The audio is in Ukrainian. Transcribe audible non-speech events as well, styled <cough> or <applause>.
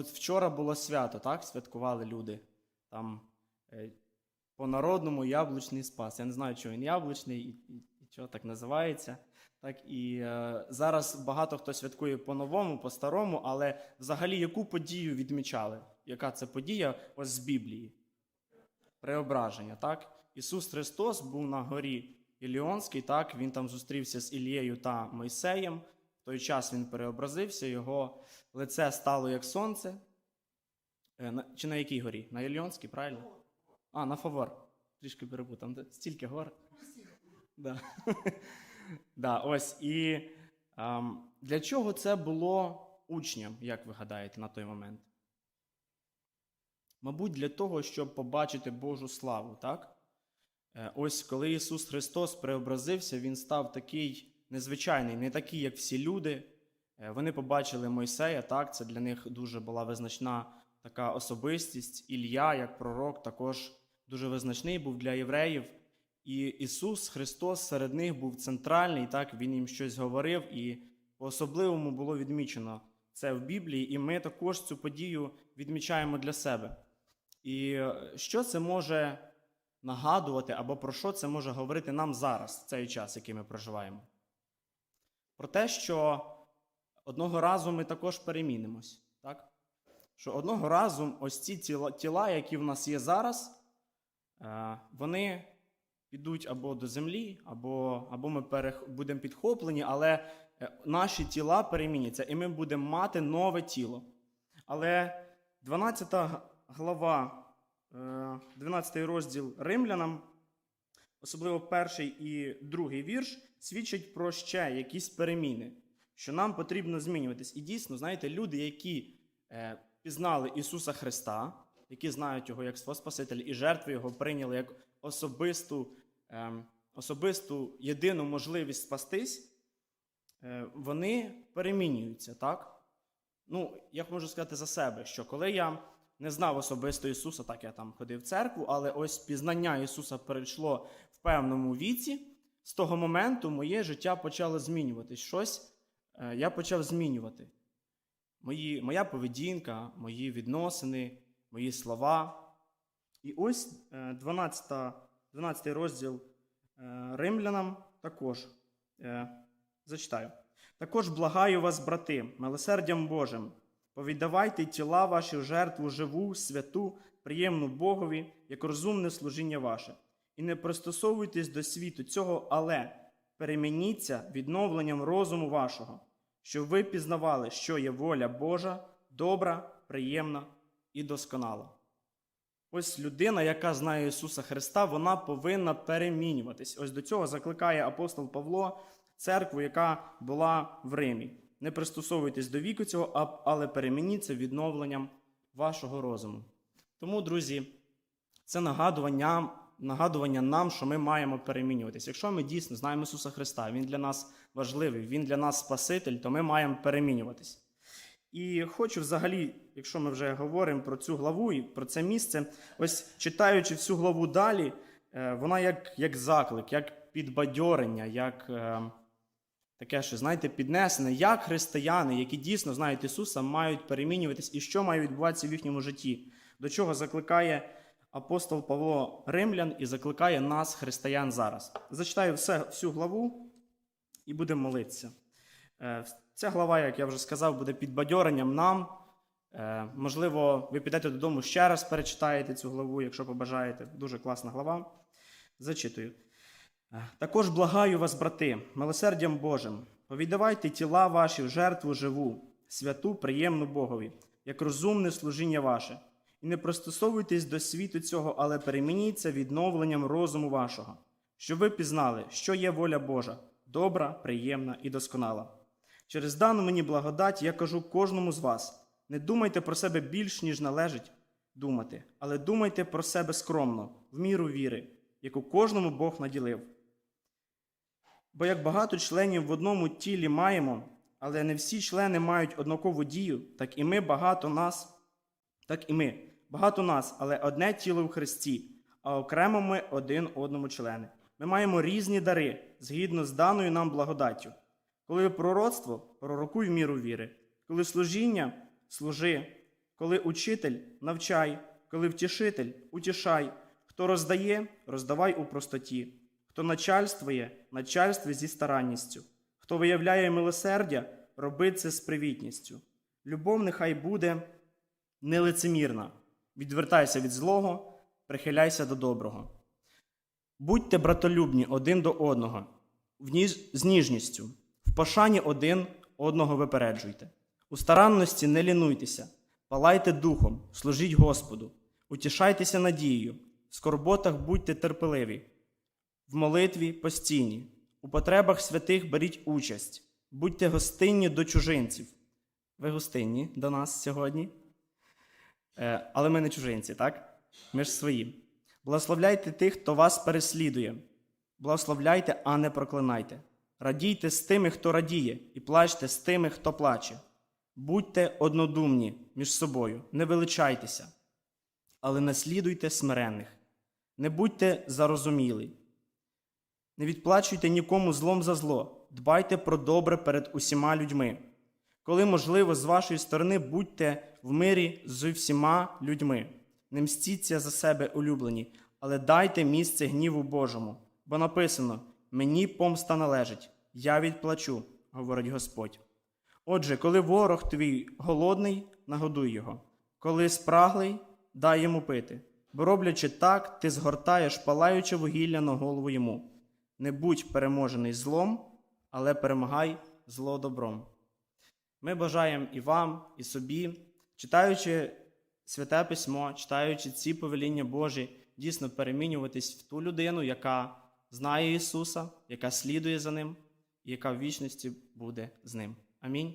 от вчора було свято, так? Святкували люди. Там е, по-народному яблучний спас. Я не знаю, чого він яблучний і, і, і чого так називається. Так, і е, зараз багато хто святкує по-новому, по-старому, але взагалі яку подію відмічали? Яка це подія ось з Біблії? Преображення, так? Ісус Христос був на горі Іліонській, так, він там зустрівся з Ілією та Мойсеєм. Той час він переобразився, його лице стало як сонце. Е, Чи на якій горі? На Іліонській, правильно? А, на Фавор. Трішки перепутав, стільки гор. Да. <laughs> да, ось. І ем, для чого це було учням, як ви гадаєте, на той момент? Мабуть, для того, щоб побачити Божу славу, так? Е, Ось коли Ісус Христос преобразився, Він став такий незвичайний, не такий, як всі люди. Е, Вони побачили Мойсея, так, це для них дуже була визначна така особистість. Ілля, як пророк, також дуже визначний був для євреїв. І Ісус Христос серед них був центральний, так, Він їм щось говорив, і по-особливому було відмічено це в Біблії, і ми також цю подію відмічаємо для себе. І е, що це може нагадувати, або про що це може говорити нам зараз, цей час, який ми проживаємо? Про те, що одного разу ми також перемінимось. Так? Що одного разу ось ці тіла, які в нас є зараз, е, вони підуть або до землі, або, або ми перех, будемо підхоплені, але е, наші тіла переміняться, і ми будемо мати нове тіло. Але 12 глава, е, 12 розділ римлянам, особливо перший і другий вірш, свідчать про ще якісь переміни, що нам потрібно змінюватись. І дійсно, знаєте, люди, які е, пізнали Ісуса Христа, які знають Його як свого Спасителя, і жертви Його прийняли як особисту, е, особисту єдину можливість спастись, е, вони перемінюються, так? Ну, я можу сказати за себе, що коли я не знав особисто Ісуса, так я там ходив в церкву, але ось пізнання Ісуса перейшло в певному віці, з того моменту моє життя почало змінюватись. Щось е, я почав змінювати. Мої, моя поведінка, мої відносини, мої слова. І ось е, 12, 12 розділ е, римлянам також зачитаю. Також благаю вас, брати, милосердям Божим, повіддавайте тіла ваші в жертву живу, святу, приємну Богові, як розумне служіння ваше, і не пристосовуйтесь до світу цього, але перемініться відновленням розуму вашого, щоб ви пізнавали, що є воля Божа, добра, приємна і досконала. Ось людина, яка знає Ісуса Христа, вона повинна перемінюватись. Ось до цього закликає апостол Павло церкву, яка була в Римі. Не пристосовуйтесь до віку цього, але перемініться відновленням вашого розуму. Тому, друзі, це нагадування, нагадування нам, що ми маємо перемінюватись. Якщо ми дійсно знаємо Ісуса Христа, Він для нас важливий, Він для нас Спаситель, то ми маємо перемінюватись. І хочу взагалі, якщо ми вже говоримо про цю главу і про це місце, ось читаючи всю главу далі, е, вона як, як заклик, як підбадьорення, як е, таке, що, знаєте, піднесене, як християни, які дійсно знають Ісуса, мають перемінюватись і що має відбуватися в їхньому житті, до чого закликає апостол Павло Римлян і закликає нас, християн, зараз. Зачитаю все, всю главу і будемо молитися. Е, Ця глава, як я вже сказав, буде підбадьоренням нам. Е, Можливо, ви підете додому ще раз перечитаєте цю главу, якщо побажаєте. Дуже класна глава. Зачитую. Е, Також благаю вас, брати, милосердям Божим, повіддавайте тіла ваші в жертву живу, святу, приємну Богові, як розумне служіння ваше, і не пристосовуйтесь до світу цього, але перемініться відновленням розуму вашого, щоб ви пізнали, що є воля Божа, добра, приємна і досконала. Через дану мені благодать я кажу кожному з вас: не думайте про себе більш, ніж належить думати, але думайте про себе скромно, в міру віри, яку кожному Бог наділив. Бо як багато членів в одному тілі маємо, але не всі члени мають однакову дію, так і ми багато нас, так і ми, багато нас, але одне тіло в Христі, а окремо ми один одному члени. Ми маємо різні дари згідно з даною нам благодаттю. Коли пророцтво, пророкуй в міру віри, коли служіння, служи, Коли учитель, навчай, коли втішитель, утішай. Хто роздає, роздавай у простоті. Хто начальствує, начальствуй зі старанністю. Хто виявляє милосердя, роби це з привітністю. Любов нехай буде нелицемірна. Відвертайся від злого, прихиляйся до доброго. Будьте братолюбні один до одного, з ніжністю, в пошані один одного випереджуйте. У старанності не лінуйтеся, палайте духом, служіть Господу, утішайтеся надією, в скорботах будьте терпеливі, в молитві постійні, у потребах святих беріть участь, будьте гостинні до чужинців. Ви гостинні до нас сьогодні. Е, але ми не чужинці, так? Ми ж свої. Благословляйте тих, хто вас переслідує. Благословляйте, а не проклинайте. Радійте з тими, хто радіє, і плачте з тими, хто плаче. Будьте однодумні між собою, не величайтеся, але наслідуйте смиренних. Не будьте зарозумілі. Не відплачуйте нікому злом за зло, дбайте про добре перед усіма людьми. Коли можливо, з вашої сторони будьте в мирі з всіма людьми. Не мстіться за себе улюблені, але дайте місце гніву Божому. Бо написано: мені помста належить, я відплачу, говорить Господь. Отже, коли ворог твій голодний, нагодуй його, коли спраглий, дай йому пити. Бо роблячи так, ти згортаєш палаюче вугілля на голову йому. Не будь переможений злом, але перемагай зло добром. Ми бажаємо і вам, і собі, читаючи святе письмо, читаючи ці повеління Божі, дійсно перемінюватись в ту людину, яка знає Ісуса, яка слідує за Ним, і яка в вічності буде з ним. Амінь.